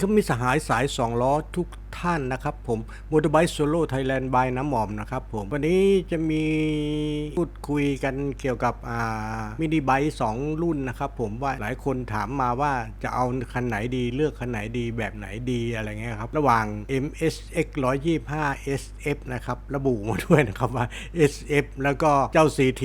ครับมิสหายสายสองล้อทุก ท่านนะครับผมมอเตอร์ไบค์โซโล่ไทยแลนด์บายน้ำหมอมนะครับผมวันนี้จะมีพูดคุยกันเกี่ยวกับอ่ามินิไบค์สองรุ่นนะครับผมว่าหลายคนถามมาว่าจะเอาคันไหนดีเลือกคันไหนดีแบบไหนดีอะไรเงี้ยครับระหว่าง MSX 125 SF นะครับระบุมาด้วยนะครับว่า SF แล้วก็เจ้า CT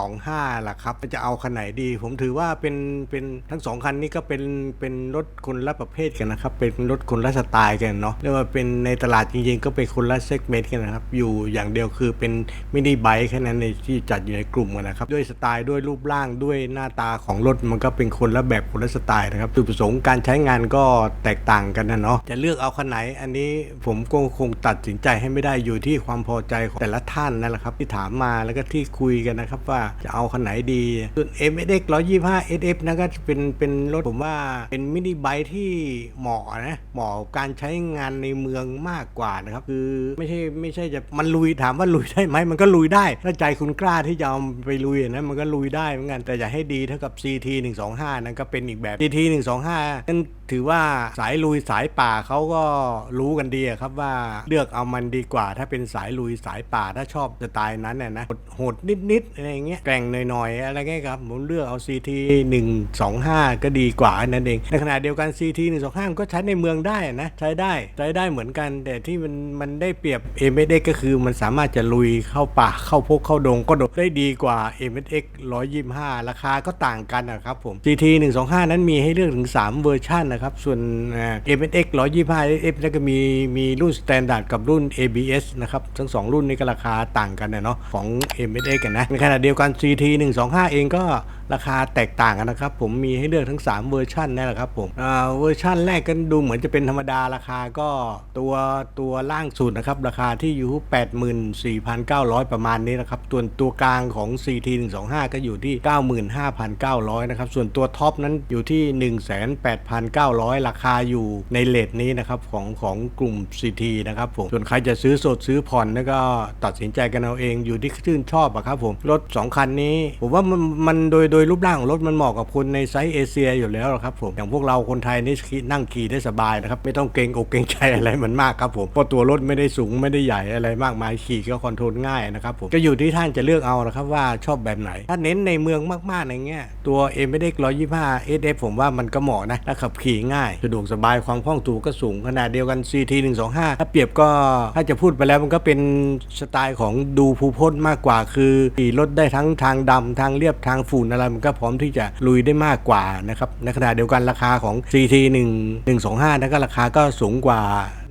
125ล่ะครับจะเอาคันไหนดี ผมถือว่าเป็นเป็นทั้งสองคันนี้ก็เป็นเป็นรถคนละประเภทกันนะครับเป็นรถคนละสไตล์กันเนาะเรียกว่าเป็นในตลาดจริงๆ ก็เป็นคนละเซกเมนต์กันนะครับ อยู่อย่างเดียวคือเป็นมินิไบค์แค่นั้นในที่จัดอยู่ในกลุ่มกันนะครับ ด้วยสไตล์ด้วยรูปร่างด้วยหน้าตาของรถมันก็เป็นคนละแบบคนละสไตล์นะครับจุดประสงค์การใช้งานก็แตกต่างกันนะเนาะจะเลือกเอาคันไหน อันนี้ผมก็คงตัดสินใจให้ไม่ได้อยู่ที่ความพอใจของแต่ละท่านนั่นแหละครับ ที่ถามมาแล้วก็ที่คุยกันนะครับว่าจะเอาคันไหนดีส่วน m s x 125 SF นะก็เป็นเป็นรถผมว่าเป็นมินิไบค์ที่เหมาะนะเหมาะกับการใช้งานในในเมืองมากกว่านะครับ คือไม่ใช่ไม่ใช่จะมันลุยถามว่าลุยได้ไหมมันก็ลุยได้ถ้าใจคุณกล้าที่จะเอาไปลุยนะมันก็ลุยได้เหมือนกันแต่อย่าให้ดีเท่ากับ CT 125นั่นก็เป็นอีกแบบ CT 125นั่น ถือว่าสายลุยสายป่าเขาก็รู้กันดีครับว่าเลือกเอามันดีกว่า ถ้าเป็นสายลุยสายป่าถ้าชอบสไตล์นั้นน่ะนะโหดนิดๆอะไรอย่างเงี้ยแกร่งหน่อยๆอะไรเงี้ยครับผมเลือกเอา CT 125 ก็ดีกว่านั่นเองในขณะเดียวกัน CT 125 ก็ใช้ในเมืองได้นะใช้ได้ใช้ได้เหมือนกัน แต่ที่มันมันได้เปรียบ m s x ก็คือมันสามารถจะลุยเข้าป่าเข้าพกเข้าดงก็ดดได้ดีกว่า m s x 125 ราคาก็ต่างกันนะครับผม CT 125 นั้นมีให้เลือกถึง 3 เวอร์ชันนะครับ ส่วนอ่า m s x 125 f แล้วก็มีมีรุ่น Standard กับรุ่น ABS นะครับ ทั้ง 2 รุ่นนี้ก็ราคาต่างกันนะเนาะของ m s x กันนะในขณะเดียวกัน CT 125 เองก็ราคาแตกต่างกันนะครับ ผมมีให้เลือกทั้ง 3 เวอร์ชันนั่นแหละครับผมเวอร์ชันแรกก็ดูเหมือนจะเป็นธรรมดาราคาก็ตัวตัวล่างสุดนะครับ ราคาที่อยู่ 84,900 ประมาณนี้นะครับส่วนตัวกลางของ CT 125 ก็อยู่ที่ 95,900 นะครับ ส่วนตัวท็อปนั้นอยู่ที่ 18,900ราคาอยู่ในเลทนี้นะครับของของกลุ่ม CT นะครับผมส่วนใครจะซื้อสดซื้อผ่อนนั่นก็ตัดสินใจกันเอาเองอยู่ที่ชื่นชอบอะครับผม รถ 2 คันนี้ ผมว่ามันมันโดยโดยรูปร่างของรถมันเหมาะกับคนในไซส์เอเชียอยู่แล้วครับผมอย่างพวกเราคนไทยนี่นั่งขี่ได้สบายนะครับไม่ต้องเกรงอกเกรงใจอะไรมันมากครับผมเพราะตัวรถไม่ได้สูงไม่ได้ใหญ่อะไรมากมายขี่ก็คอนโทรลง่ายนะครับผมก็อยู่ที่ท่านจะเลือกเอานะครับว่าชอบแบบไหน ถ้าเน้นในเมืองมากๆอย่างเงี้ยตัว m 1 x 125 SF ผมว่ามันก็เหมาะนะและขับขี่ง่ายสะดวกสบายความคล่องตัวก็สูงขนาดเดียวกัน CT 125ถ้าเปรียบก็ถ้าจะพูดไปแล้วมันก็เป็นสไตล์ของดูภูพจน์มากกว่า คือขี่รถได้ทั้งทางดำทางเรียบทางฝุ่นอะไรมันก็พร้อมที่จะลุยได้มากกว่านะครับในขณะเดียวกันราคาของ CT 1 125นั่นก็ราคาก็สูงกว่า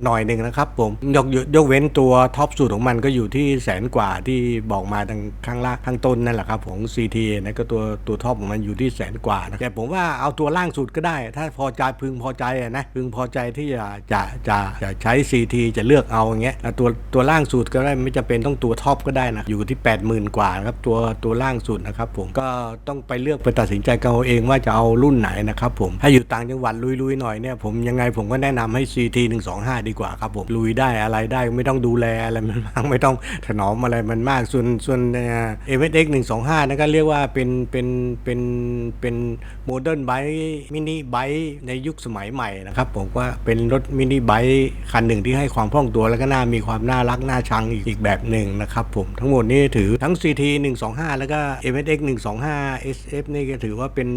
หน่อยหนึ่งนะครับผมยกยกเว้นตัวท็อปสุดของมันก็อยู่ที่แสนกว่าที่บอกมาทางข้างล่างข้างต้นนั่นแหละครับของ CT นะก็ตัวตัวท็อปของมันอยู่ที่แสนกว่านะแต่ผมว่าเอาตัวล่างสุดก็ได้ ถ้าพอใจพึงพอใจนะพึงพอใจที่จะจะจะจะใช้ CT จะเลือกเอาอย่างเงี้ยตัวตัวล่างสุดก็ได้ไม่จำเป็นต้องตัวท็อปก็ได้นะอยู่ที่ 80,000 กว่านะครับตัวตัวล่างสุดนะครับผมก็ต้องไปเลือกไปตัดสินใจกันเอาเองว่าจะเอารุ่นไหนนะครับผมถ้าอยู่ต่างจังหวัดลุยๆหน่อยเนี่ยผมยังไงผมก็แนะนำให้ CT 125ดีกว่าครับผมลุยได้อะไรได้ไม่ต้องดูแลอะไรมันมากไม่ต้องถนอมอะไรมันมากส่วนส่วนเอเวอเอ็กหนึ่งสองห้านั่นก็เรียกว่าเป็นเป็นเป็นเป็นโมเดิร์นไบค์มินิไบค์ในยุคสมัยใหม่นะครับผมว่าเป็นรถมินิไบค์คันหนึ่งที่ให้ความคล่องตัวแล้วก็น่ามีความน่ารักน่าชังอีกแบบหนึ่งนะครับผมทั้งหมดนี้ถือทั้ง CT 125 แล้วก็ MSX 125 SF นี่ก็ถือว่าเป็น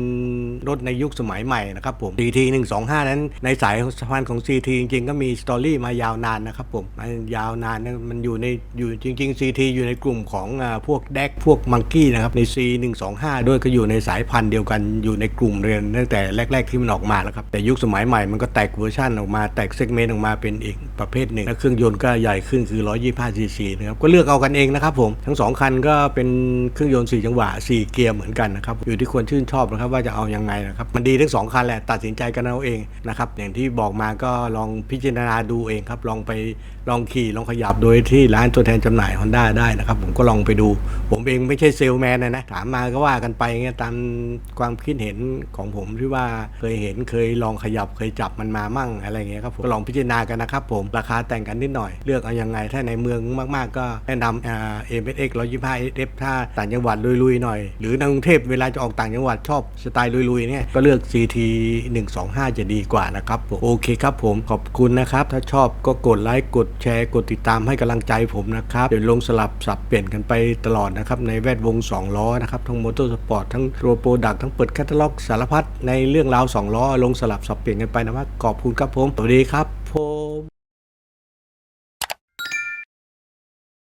รถในยุคสมัยใหม่นะครับผม CT 125 นั้นในสายสะพานของ CT จริงๆ ก็มีสตอรี่มายาวนานนะครับผมมันยาวนานนะมันอยู่ในอยู่จริงๆ CT อยู่ในกลุ่มของอพวกแดกพวกมังกี้นะครับใน C 125ด้วยก็อยู่ในสายพันธุ์เดียวกันอยู่ในกลุ่มเรียนตั้งแต่แรก ๆ ที่มันออกมาแล้วครับแต่ยุคสมัยใหม่มันก็แตกเวอร์ชันออกมาแตกเซกเมนต์ออกมาเป็นอีกประเภทหนึ่งและเครื่องยนต์ก็ใหญ่ขึ้นคือ 125 cc นะครับก็เลือกเอากันเองนะครับผมทั้งสองคันก็เป็นเครื่องยนต์4จังหวะ4เกียร์เหมือนกันนะครับอยู่ที่คนชื่นชอบนะครับว่าจะเอายังไงนะครับมันดีทั้งสองคันแหละตัดสินใจกันเอาเองนะครับอย่างที่บอกมาก็ลองพิจารณาดูเองครับ ลองไปลองขี่ลองขยับโดยที่ร้านตัวแทนจำหน่าย Honda ได้นะครับ ผมก็ลองไปดู ผมเองไม่ใช่เซลแมนนะนะ ถามมาก็ว่ากันไปเงี้ยตามความคิดเห็นของผมที่ว่าเคยเห็นเคยลองขยับเคยจับมันมามั่งอะไรเงี้ยครับผมก็ลองพิจารณากันนะครับผมราคาแต่งกันนิดหน่อย เลือกเอายังไงถ้าในเมืองมาก ๆ ก็แนะนำอ่า MSX 125 SF ถ้าต่างจังหวัดลุยๆหน่อย หรือในกรุงเทพเวลาจะออกต่างจังหวัดชอบสไตล์ลุยๆเนี่ยก็เลือก CT 125 จะดีกว่านะครับผมโอเคครับผมขอบคุณนะครับาชอบก็กดไลค์กดแชร์กดติดตามให้กำลังใจผมนะครับเดี๋ยวลงสลับสับเปลี่ยนกันไปตลอดนะครับในแวดวง 2 ล้อนะครับทั้งมอเตอร์สปอร์ตทั้งโรโปรดักทั้งเปิดแคตตาล็อกสารพัดในเรื่องราว 2 ล้อ ลงสลับสับเปลี่ยนกันไปนะครับขอบคุณครับผมสวัสดีครับผม